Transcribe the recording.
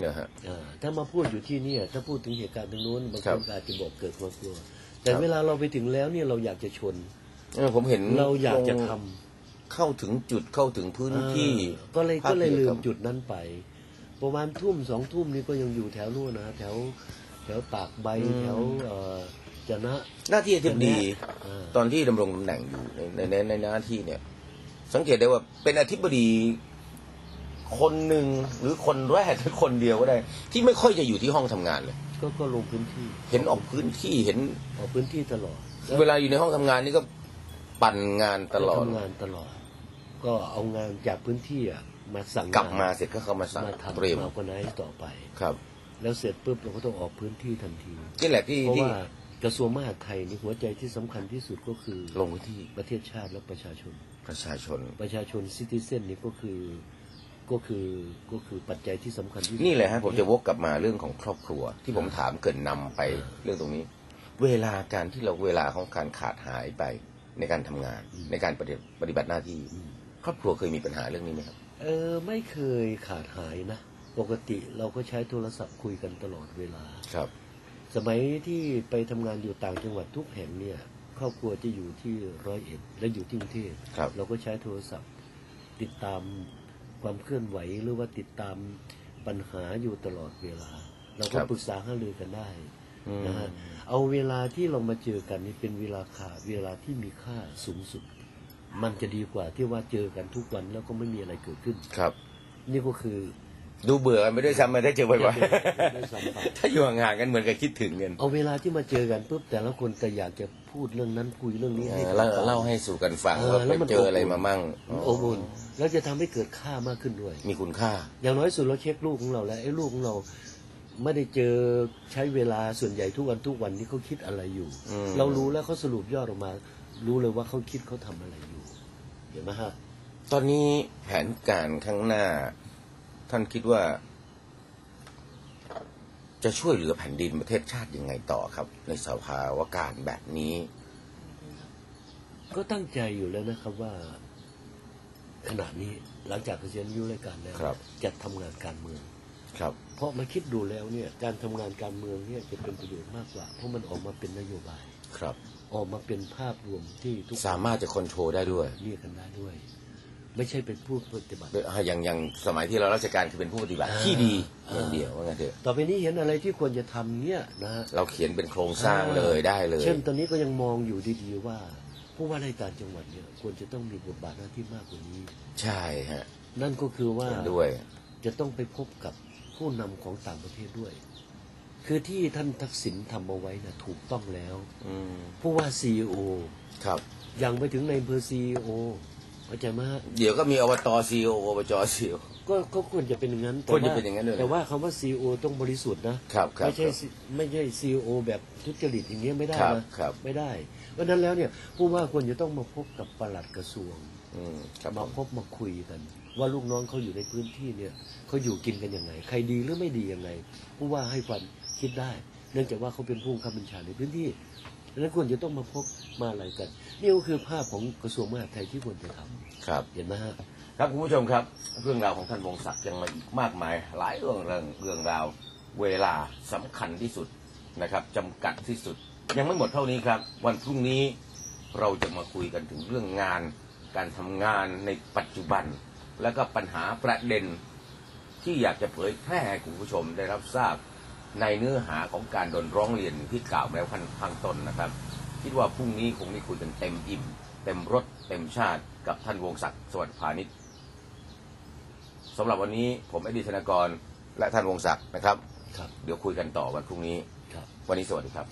เนี่ยฮะอ่าถ้ามาพูดอยู่ที่เนี่ยถ้าพูดถึงเหตุการณ์ตรงนู้นบางครัคบนก็อาจจะบอกเกิดความกลัว แต่ครับเวลาเราไปถึงแล้วเนี่ยเราอยากจะชน เออผมเห็นเราอยากจะทลงเข้าถึงจุดเข้าถึงพื้นำที่อ่าก็เลยภาคก็เลยลืกิจมกรรจุดนั้นไป ประมาณทุ่มสองทุ่มนี่ก็ยังอยู่แถวนู้นนะแถวแถวตากใบแถวเอ่อจะนะ หน้าที่อธิบดีอ่าตอนที่ดำรงตำแหน่งอยู่ในในในในหน้าที่เนี่ย สังเกตได้ว่าเป็นอธิบดี คนหนึ่งหรือคนแรกหรือคนเดียวก็ได้ ที่ไม่ค่อยจะอยู่ที่ห้องทำงานเลย ก็ก็ลงพื้นที่ เห็นออกพื้นที่เห็นออกพื้นที่ตลอด เวลาอยู่ในห้องทำงานนี่ก็ปั่นงานตลอดทำงานตลอด ก็เอางานจากพื้นที่อะมาสั่งกลับงนมาเสร็จก็เข้ามาสั่งมาทำเตรียมมาคนไหนต่อไปครับ แล้วเสร็จปุ๊บเราก็ต้องออกพื้นที่ทันทีนี่แหละที่เพราะที่ว่ากระทรวงมหาดไทยนี่หัวใจที่สำคัญที่สุดก็คือลงพื้นที่ประเทศชาติและประชาชน ประชาชน ประชาชนซิติเซนนี่ก็คือ ก็คือก็คือปัจจัยที่สำคัญที่สุดนี่แหละฮะผมจะวกกลับมาเรื่องของครอบครัว ที่ผมถามเกรินนำไปเรื่องตรงนี้ เวลาการที่เราเวลาของการขาดหายไปในการทำงาน ในการปฏิปฏิบัติหน้าที่ ครอบครัวเคยมีปัญหาเรื่องนี้ไหมครับ เออไม่เคยขาดหายนะ ปกติเราก็ใช้โทรศัพท์คุยกันตลอดเวลาครับ สมัยที่ไปทำงานอยู่ต่างจังหวัดทุกแห่งเนี่ย ครอบครัวจะอยู่ที่ร้อยเอ็ดและอยู่ที่กรุงเทพครับเราก็ใช้โทรศัพท์ติดตาม ความเคลื่อนไหวหรือว่าติดตามปัญหาอยู่ตลอดเวลา เราก็ปรึกษาหารือกันได้อืมนะฮะเอาเวลาที่เรามาเจอกันนี่เป็นเวลาค่าเวลาที่มีค่าสูงสุด มันจะดีกว่าที่ว่าเจอกันทุกวันแล้วก็ไม่มีอะไรเกิดขึ้นครับ นี่ก็คือดูเบื่อกันไปด้วยซ้ำมาได้เจอบ่อยด้วยซ้ำไปๆถ้าอยู่ห่างๆกันเหมือนกับคิดถึงกันเอาเวลาที่มาเจอกันปุ๊บแต่ละคนแต่อยากจะพูดเรื่องนั้นคุยเรื่องนี้เอให้อกันเล่าฟังเล่าให้สู่กันฟังเออว่าแล้วไปมันเจออะไรอบอุ่นมามั่งมันอบอุ่น แล้วจะทำให้เกิดค่ามากขึ้นด้วย มีคุณค่า อย่างน้อยสุดเราเช็คลูกของเราแล้วไอ้ลูกของเราไม่ได้เจอใช้เวลาส่วนใหญ่ทุกวันทุกวันนี้เขาคิดอะไรอยู่อืมเรารู้แล้วเขาสรุปยอดออกมา รู้เลยว่าเขาคิดเขาทำอะไรอยู่เห็นไหมฮะตอนนี้แผนการข้างหน้า ท่านคิดว่า จะช่วยเหลือแผ่นดินประเทศชาติยังไงต่อครับ ในสภาวะการแบบนี้ ก็ตั้งใจอยู่แล้วนะครับว่า ขณะนี้หลังจากเกษียณอายุราชการแล้วครับ จะทำงานการเมือง ครับ เพราะมาคิดดูแล้วเนี่ยการทำงานการเมืองเนี่ยจะเป็นประโยชน์มากกว่า เพราะมันออกมาเป็นนโยบาย ครับ ออกมาเป็นภาพรวมที่ทุกคนสามารถจะคอนโทรลได้ด้วยเรียกกันได้ด้วย ไม่ใช่เป็นผู้ปฏิบัติอย่างอย่างสมัยที่เราราชการคือเป็นผู้ปฏิบัติอ่าที่ดีอ่า อย่างเดียวว่างั้นเถอะต่อไปนี้เห็นอะไรที่ควรจะทำเนี่ยนะฮะ เราเขียนเป็นโครงสร้างเลยได้เลย เช่นตอนนี้ก็ยังมองอยู่ดีๆว่า ผู้ว่าราชการจังหวัดเนี่ยควรจะต้องมีบทบาทหน้าที่มากกว่านี้ ใช่ฮะ นั่นก็คือว่าเห็นด้วย จะต้องไปพบกับผู้นำของต่างประเทศด้วย คือที่ท่านทักษิณทำเอาไว้นะถูกต้องแล้วอืมผู้ว่าซีโอครับ ยังไปถึงในอำเภอซีโอ เข้าใจไหมฮะเดี๋ยวก็มีอบตซีโออบจซีโอ ก็ก็ควรจะเป็นอย่างนั้นแต่ควรจะว่าเป็นอย่างนั้นด้วยแต่ว่าคำว่าซีโอต้องบริสุทธิ์นะครับครับไม่ใช่ครับซีไม่ใช่ซีโอแบบทุจริตอย่างเงี้ยไม่ได้ครับนะครับ ไม่ได้ เพราะฉะนั้นแล้วเนี่ยผู้ว่าควรจะต้องมาพบกับปลัดกระทรวง อืมครับผมามพบมาคุยกัน ว่าลูกน้องเขาอยู่ในพื้นที่เนี่ยเขาอยู่กินกันยังไง ใครดีหรือไม่ดียังไงผู้ว่าให้ความคิดได้ เนื่องจากว่าเขาเป็นผู้บังคับบัญชาในพื้นที่ ดังนั้นควรจะต้องมาพบมาอะไรกัน นี่ก็คือภาพของกระทรวงมหาดไทยที่ควรจะทำครับ เห็นไหมฮะครับคุณผู้ชมครับ เรื่องราวของท่านวงศักดิ์ยังมาอีกมากมาย หลายเรื่องเรื่องเรื่องราวเวลาสำคัญที่สุดนะครับจำกัดที่สุด ยังไม่หมดเท่านี้ครับ วันพรุ่งนี้เราจะมาคุยกันถึงเรื่องงาน การทำงานในปัจจุบัน แล้วก็ปัญหาประเด็นที่อยากจะเผยแพร่ให้คุณผู้ชมได้รับทราบ ในเนื้อหาของการโดนร้องเรียนที่กล่าวมาแล้วข้างข้างต้นนะครับ คิดว่าพรุ่งนี้คงได้คุยกันเต็มอิ่ม เต็มรสเต็มชาติกับท่านวงศักดิ์สวัสดิ์พาณิชย์สำหรับวันนี้ผมเอดีธนากรและท่านวงศักดิ์นะครับครับเดี๋ยวคุยกันต่อวันพรุ่งนี้ครับวันนี้สวัสดีครับ